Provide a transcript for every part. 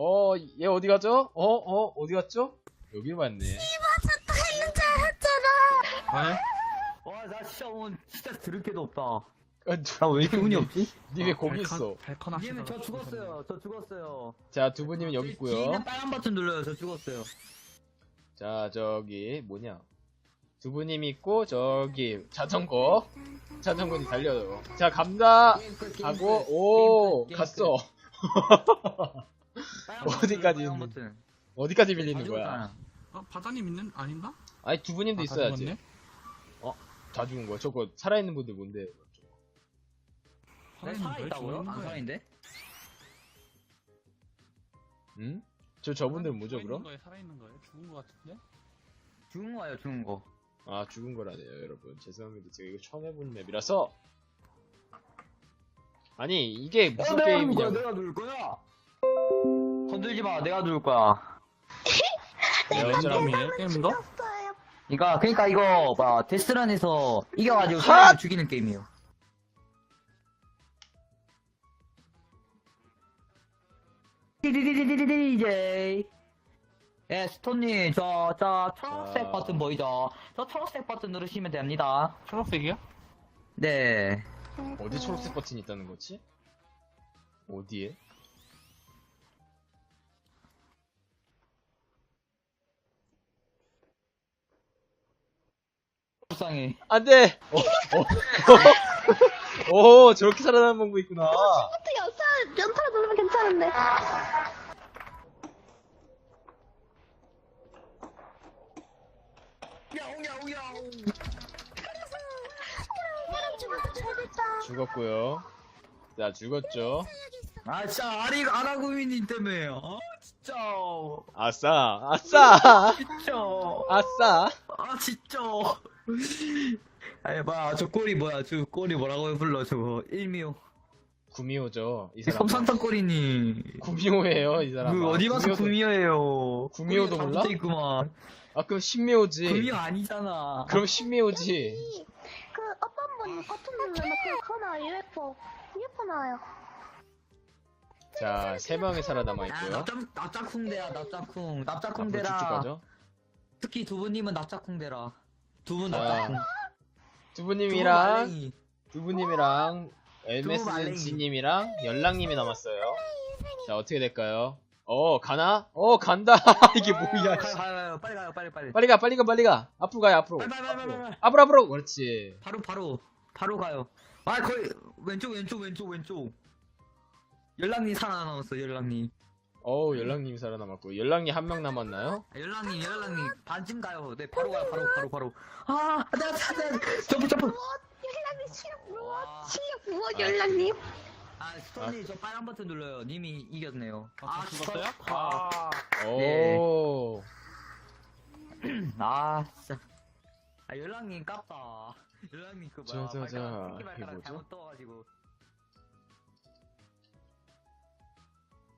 어, 얘 어디 가죠? 어, 어, 어디 갔죠? 여길 왔네. 왜? 와, 나 진짜 오늘 진짜 들을 게도 없다. 아, 누- 나왜 이렇게 운이 없지? 니왜 거기 있어? 님은 저 죽었어요. 저 죽었어요. 자, 두 분님은 여기 있고요. 빨간 버튼 눌러요. 저 죽었어요. 자, 저기, 뭐냐. 두 분님이 있고, 저기, 자전거. 자전거니 달려요. 자, 갑니다. 끝, 오, 갔어. 빨간 버튼, 어디까지 있는-. 어디까지 다 밀리는 거야? 어, 바다님 있는 아닌가? 아니, 두 분님도 아, 다 있어야지. 다 죽은 거야. 저거, 살아있는 분들 뭔데? 네, 왜 살아 있다고요? 죽는 안 거예요? 살아 있는데? 응? 저, 저분들 뭐죠, 그럼? 살아있는 거예요? 죽은 거 같은데? 죽은 거예요, 죽은 거. 아, 죽은 거라네요, 여러분. 죄송합니다. 제가 이거 처음 해본 맵이라서. 아니, 이게 무슨 게임이냐고. 내가 누를 거야. 건들지 마, 내가 누를 거야. 내가. 게임이에요? 게임인가? 이거 그러니까 이거 뭐 데스런에서 이겨가지고 핫! 사람을 죽이는 게임이에요. DJ 예 스톤님 저 저 초록색 자. 버튼 보이죠? 저 초록색 버튼 누르시면 됩니다. 초록색이야? 네. 어디 초록색 버튼이 있다는 거지? 어디에? 불쌍해. 안 돼! 어, 어, 어, 오, 저렇게 살아남은 방법 있구나. 어떻게 연타 연타를 누르면 괜찮은데. 죽었고요. 자, 죽었죠. 아 진짜 아리 아라구미님 때문에 아 진짜 아싸, 아싸, 진짜 아싸. 아 진짜 아니 뭐야 저 꼬리 뭐야 저 꼬리 뭐라고 불러 저거 일미호 구미호죠, 이 사람. 솜산탄 꼬리니 구미호예요, 이 사람. 그 어디 가서 구미호예요 구미호도 몰라? 있구만 아, 그럼 신미호지. 구미호 아니잖아 그럼 신미호지. 그 어떤 분 버튼 누르면 그 나와요. UFO. UFO 나와요. 자, 세 명이 살아남아 아 있고요. 납작 납작쿵대야 납작쿵 앞으로 쭉쭉 납작쿵대라 가죠. 특히 두 분님은 납작쿵대라 두분 자, 납작쿵 두두 분님이랑. 두. MSG님이랑 연락님이 남았어요. 자, 어떻게 될까요? 어, 가나? 어, 간다. 이게 뭐야. 씨. 가요. 빨리 가요 빨리 빨리 빨리 가, 빨리 가, 빨리 가. 앞으로 가요, 앞으로. 빨리, 빨리, 빨리, 빨리, 빨리. 앞으로, 앞으로. 그렇지. 바로 바로 바로 가요. 아 거의 왼쪽 왼쪽 왼쪽 왼쪽. 연락님 살아남았어 연락님. 어우, 연락님이 살아남았고. 연락님 한 명 남았나요? 아, 연락님 연락님 반쯤 가요. 네 바로 가요 바로 바로 바로. 아 내가 찾아 점프 점프. 연락님 실력 무엇? 와. 실력 무엇 연락님? 아 스톤님 저 빨간 버튼 눌러요. 님이 이겼네요. 아, 저 죽었어요? 스톱. 아, 오. 아 진짜. 아 연락님 깝다. 연락님 그 뭐야 자, 자, 자. 발가락 이게 발가락 뭐죠? 잘못 떠가지고.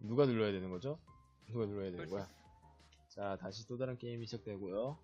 누가 눌러야 되는 거죠? 누가 눌러야 되는 거야? 자, 다시 또 다른 게임이 시작되고요.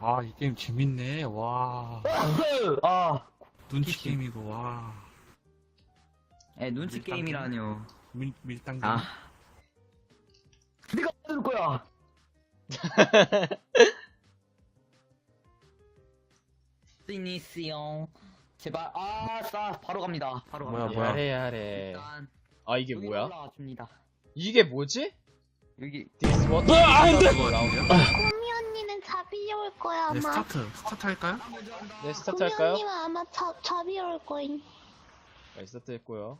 아, 이 게임 재밌네. 와. 아. 눈치 키키. 게임이고, 와. 에 눈치 밀당 게임이라뇨. 밀, 밀당 게임. 아. 네가 누를 거야. 시니시용. 제발 아싸 바로 갑니다. 바로 뭐야, 갑니다. 뭐야. 야래, 야래. 일단 아, 이게 여기 뭐야? 올라와줍니다. 이게 뭐지? 여기 This what? 안 돼! 구미 언니는 잡이 올 거야 네, 아마. 스타트. 스타트 할까요? 네, 스타트 할까요? 언니는 아마 잡 잡이 올 거임. 네, 스타트 했고요.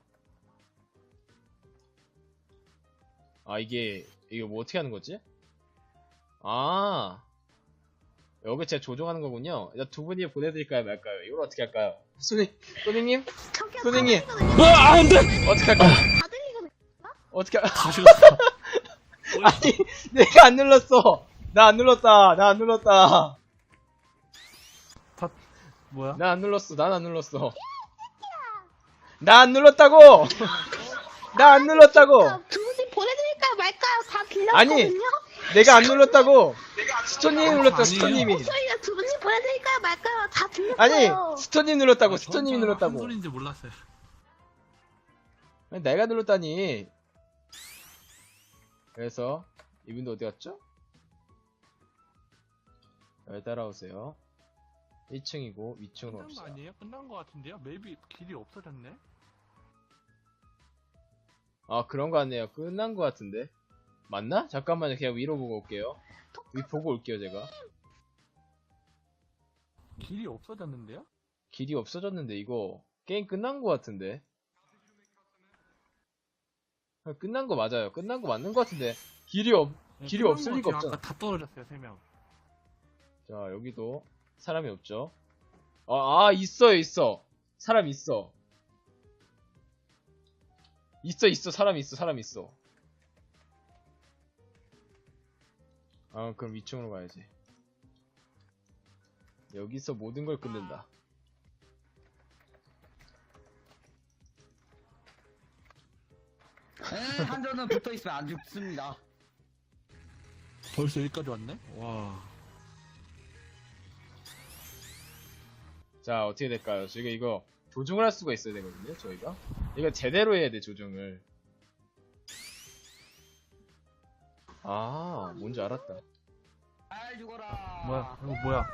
아, 이게, 이게 뭐 어떻게 하는 거지? 아. 여기 제가 조종하는 거군요. 야, 두 분이 보내드릴까요, 말까요? 이걸 어떻게 할까요? 소님님? 저기요. 선생님. 다 들리거든요. 안 돼! 어떻게 할까요? 다 들리거든요. 어떻게, 할- 다 죽었어. 아니, 내가 안 눌렀어! 나 안 눌렀다! 나 안 눌렀다! 뭐야? 나 안 눌렀어, 난 안 눌렀어. 나 안 눌렀다고! 나 안 눌렀다고! 자, 두 분이 보내드릴까요 말까요? 다 아니, 들렸거든요. 내가 안 눌렀다고! 스토님이 눌렀다, 아니에요. 스토님이. 저희가 두 분이 보내드릴까요 말까요? 다 들렸어요. 아니, 스토님 눌렀다고, 스토님이 한 눌렀다고. 소리인지 몰랐어요. 아니, 내가 눌렀다니. 그래서 이분도 어디 갔죠? 여기 따라오세요. 1층이고 위층으로 끝난 거 갑시다. 아니에요? 끝난 거 같은데요? 맵이 길이 없어졌네? 아 그런 거 같네요. 끝난 거 같은데 맞나? 잠깐만요. 그냥 위로 보고 올게요. 위 보고 올게요 제가. 길이 없어졌는데요? 길이 없어졌는데 이거 게임 끝난 거 같은데. 아, 끝난 거 맞아요. 끝난 거 맞는 거 같은데 길이 없. 네, 길이 없을 거 리가. 없잖아. 아까 다 떨어졌어요, 세 명. 자 여기도 사람이 없죠. 아, 아 있어요 있어. 사람 있어. 있어 있어 사람 있어 사람 있어. 아 그럼 위층으로 가야지. 여기서 모든 걸 끊는다. 에, 한전은 붙어 있으면 안 죽습니다. 벌써 여기까지 왔네? 와. 자 어떻게 될까요? 저희가 이거 조정을 할 수가 있어야 되거든요. 저희가 이거 제대로 해야 돼 조정을. 아 뭔지 알았다. 잘 죽어라. 뭐야, 이거 뭐야?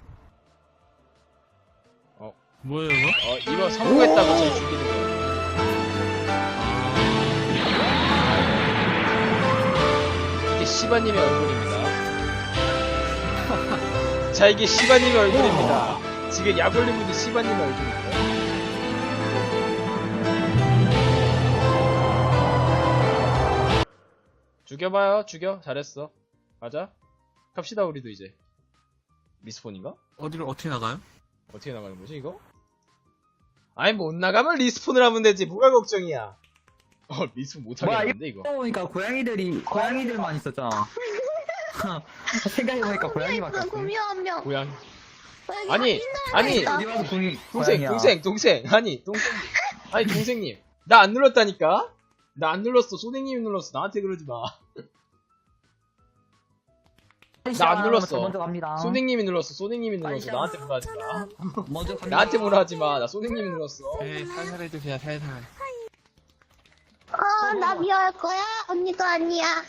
어. 뭐예요, 이거? 어 이거 성공했다고 저희 죽이는 거예요. 이게 시바님의 얼굴입니다. 자, 이게 시바님의 얼굴입니다. 지금 약 올린 분이 시바님의 얼굴입니다. 죽여봐요, 죽여. 잘했어. 가자. 갑시다, 우리도 이제. 미스폰인가? 어디를 어떻게 나가요? 어떻게 나가는 거지, 이거? 아니, 못 나가면 리스폰을 하면 되지. 뭐가 걱정이야. 어, 리스폰 못 뭐야, 하겠는데, 이거. 보니까 고양이들이 고양이들만 있었잖아. 생각해보니까 고양이밖에 그 없네. 구미 한 명. 고양. 여기 아니, 아니, 고양이 동생, 고양이야. 동생, 동생. 아니, 동생님. 아니, 동생님. 나 안 눌렀다니까? 나 안 눌렀어. 소댕님이 눌렀어. 나한테 그러지 마. 나 안 눌렀어. 저 먼저 갑니다. 소댕님이 눌렀어. 소댕님이 눌렀어. 나한테 뭐라 하지 마. 먼저 갑니다. 나한테 뭐라 하지 마. 나 소댕님이 눌렀어. 네, 살살 해주세요, 살살. 어, 나 미워할 거야? 언니도 아니야.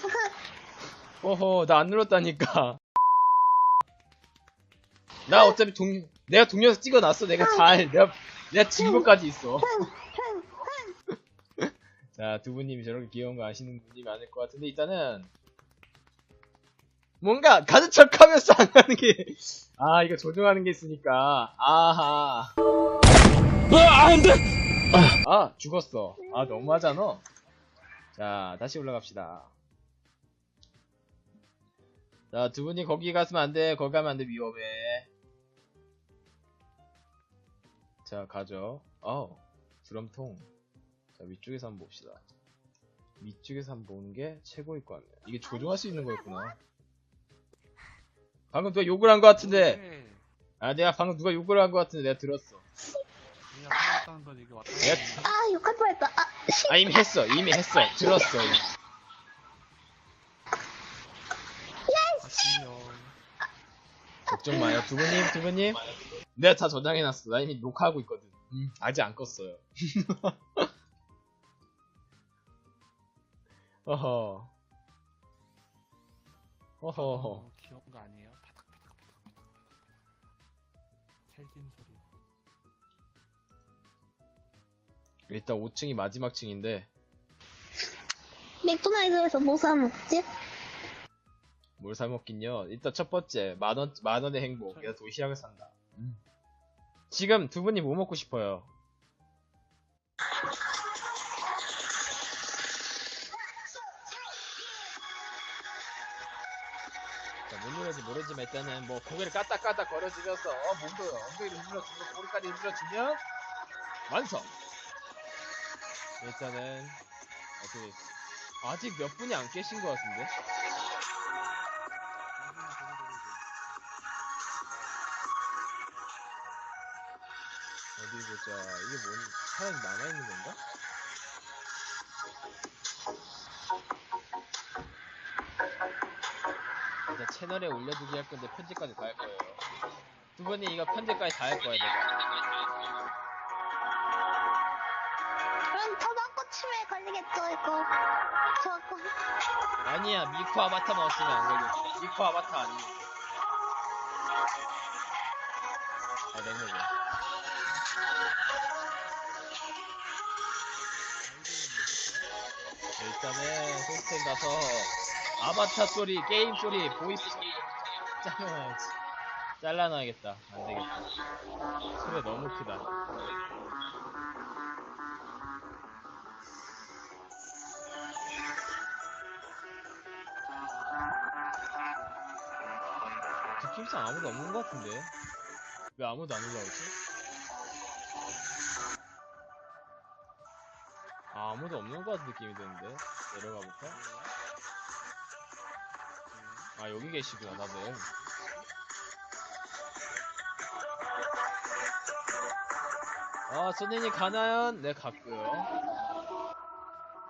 어허, 나 안 눌렀다니까. 나 어차피 동, 내가 동영상 찍어놨어. 내가 잘, 내가, 내가 증거까지 있어. 자, 두 분님이 저렇게 귀여운 거 아시는 분이 많을 것 같은데, 일단은, 뭔가 가는 척 하면서 안 하는 게, 아, 이거 조정하는 게 있으니까, 아하. 아, 안 돼! 아, 죽었어. 아, 너무하잖아. 자, 다시 올라갑시다. 자, 두 분이 거기 갔으면 안 돼. 거기 가면 안 돼. 위험해. 자, 가죠. 어, 드럼통. 자, 위쪽에서 한번 봅시다. 위쪽에서 한번 보는 게 최고일 것 같네요. 이게 조종할 수 있는 거였구나. 방금 누가 욕을 한 것 같은데. 네. 아, 내가 방금 누가 욕을 한 것 같은데 내가 들었어. 그냥 살았다는 건 이게 왔다. 아, 욕할 뻔했다. 아, 아, 이미 했어. 이미 했어. 들었어. 이미. 아시면. 걱정 마요. 두 분님, 두 분님. 내가 다 저장해놨어. 나 이미 녹화하고 있거든. 음, 아직 안 껐어요. 어허. 어허. 어, 귀여운 거 아니에요? 찰진 소리. 일단 5층이 마지막 층인데, 맥도날드에서 뭐 사 먹지? 뭘 사 먹긴요. 일단 첫 번째, 만원, 만원의 행복. 내가 도시락을 산다. 음. 지금 두 분이 뭐 먹고 싶어요? 자, 뭔 노래인지 모르지만 일단은 뭐 고개를 까딱까딱 걸어주면서 어, 몸도 엉덩이를 흔들어주고 고리까지 흔들어주면 완성! 일단은 어떻게 아직 몇 분이 안 깨신 것 같은데? 어디 보자. 이게 뭔, 사람이 남아 있는 건가? 일단 채널에 올려두기 할 건데 편집까지 다 할 거예요. 두 분이 이거 편집까지 다 할 거야, 내가. 그럼 더 먹고 치매에 걸리겠죠, 이거. 저거. 아니야, 미코 아바타만 없으면 안 걸려. 미코 아바타 아니야. 아, 냉면이. 일단은 시스템 가서 아바타 소리, 게임 소리, 보이스 잘라놔야지. 잘라놔야겠다. 안 되겠다. 소리 너무 크다. 느낌상 아무도 없는 것 같은데? 왜 아무도 안 올라오지? 아, 아무도 없는 것 같은 느낌이 드는데? 내려가 볼까? 아, 여기 계시구나, 다들. 아, 선생님 가나요? 네, 갔고요.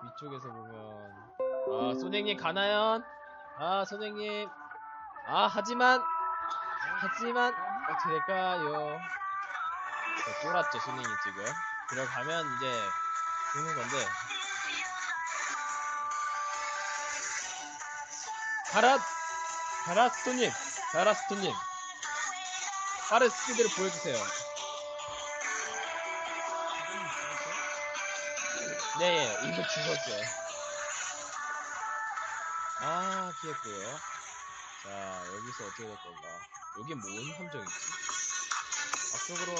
위쪽에서 보면. 아, 선생님 가나요? 아, 선생님. 아, 하지만, 하지만, 어떻게 될까요? 자, 쫄았죠, 선생님 지금. 들어가면 이제, 죽는 건데. 가라! 가라, 스톤님! 빠른 스피드를 보여주세요. 네, 이거 죽었어요. 아, 피했고요. 자, 여기서 어떻게 될 건가? 여기 뭔 함정이지? 앞쪽으로.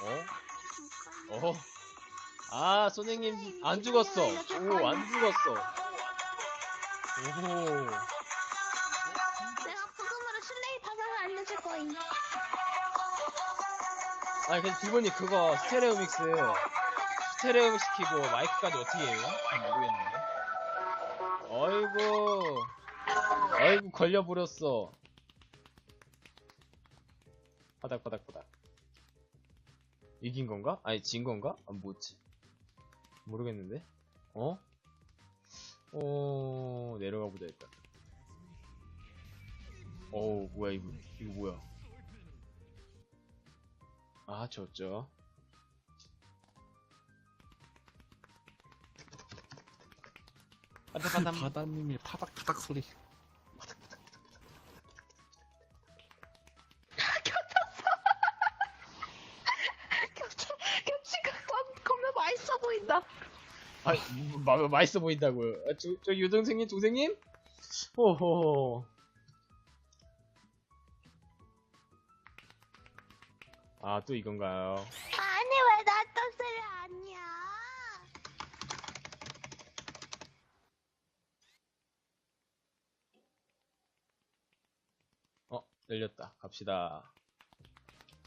어? 어? 아, 선생님, 안 죽었어. 오, 안 죽었어. 오호. 내가 부금으로 슬레이 타산을 알려줄 거임. 아니, 근데 두 분이 그거 스테레오 믹스, 스테레오 믹스 키고 마이크까지 어떻게 해요? 잘 모르겠는데. 어이구. 어이구, 걸려버렸어. 바닥바닥바닥. 이긴 건가? 아니, 진 건가? 아, 뭐지? 모르겠는데? 어? 어, 내려가 보자, 일단. 어우, 뭐야, 이거. 이거 뭐야. 아, 졌죠. 바닥바닥. 바다님이 파닥파닥 소리. 마, 마- 맛있어 보인다고요. 아, 저, 저 유동생님, 동생님? 호호. 아, 또 이건가요? 아니, 왜 나 떴어요? 아니야. 어, 열렸다. 갑시다.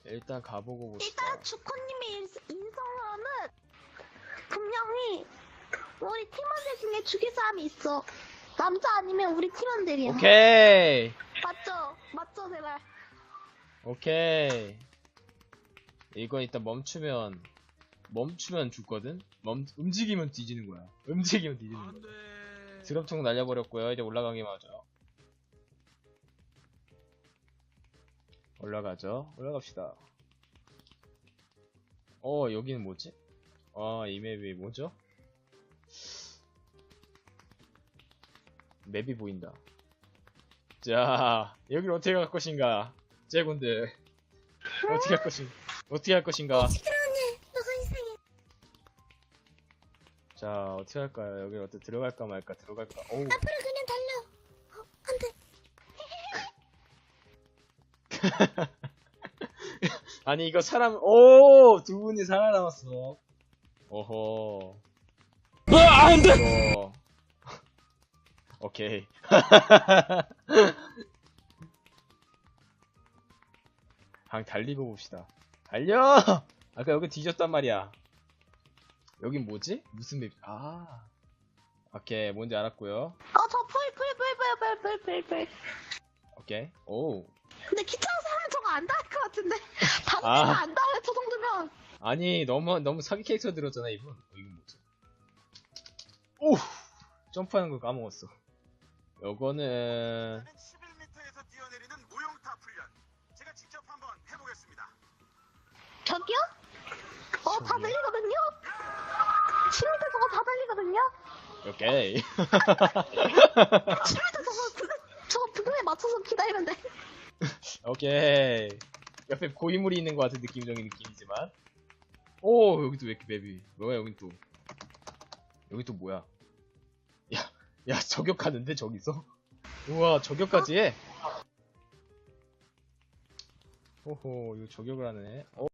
일단 가보고 봅시다. 일단 주코님의 우리 팀원들 중에 죽일 사람이 있어. 남자 아니면 우리 팀원들이야. 오케이! 맞죠? 맞죠, 제발. 오케이. 이건 일단 멈추면, 멈추면 죽거든? 멈, 움직이면 뒤지는 거야. 움직이면 뒤지는 거야. 돼. 드럼통 날려버렸고요. 이제 올라가기만 하죠. 올라가죠. 올라갑시다. 어, 여기는 뭐지? 아, 이 맵이 뭐죠? 맵이 보인다. 자, 여기를 어떻게 갈 것인가? 제군들. 어떻게 할 것인가? 어떻게 할 것인가? 이상해. 자, 어떻게 할까요? 여기 어떻게 들어갈까 말까? 들어갈까? 어우. 앞으로 그냥 달려. 어, 안 돼. 아니 이거 사람 오 두 분이 살아남았어. 어허. 안돼. 오케이. 방 달리고 봅시다. 달려. 아까 여기 뒤졌단 말이야. 여긴 뭐지? 무슨 맵? 아. 오케이 뭔지 알았고요. 어, 저 풀, 풀, 풀, 풀, 풀, 풀, 풀, 풀. 오케이. 오. 근데 귀찮아서 하면 저거 안 닿을 것 같은데. 방치가 아. 안 닿아요, 저 정도면. 아니 너무 너무 사기 캐릭터 들었잖아 이분. 어, 이건 뭐지? 오 점프하는 걸 까먹었어. 요거는 11m에서 뛰어내리는 무용타 훈련. 제가 직접 한번 해보겠습니다. 저기요? 어, 다? 들리거든요? 10m 저거 다 들리거든요? 오케이. 10m 저거 부근, 저거 부근에 맞춰서 기다리면 돼. 오케이. 옆에 고인물이 있는 것 같은 느낌적인 느낌이지만. 오, 여기 또왜 이렇게 맵이. 뭐야, 여긴 또. 여기 또 뭐야. 야, 야, 저격하는데, 저기서? 우와, 저격까지 해? 호호, 이거 저격을 하네. 어,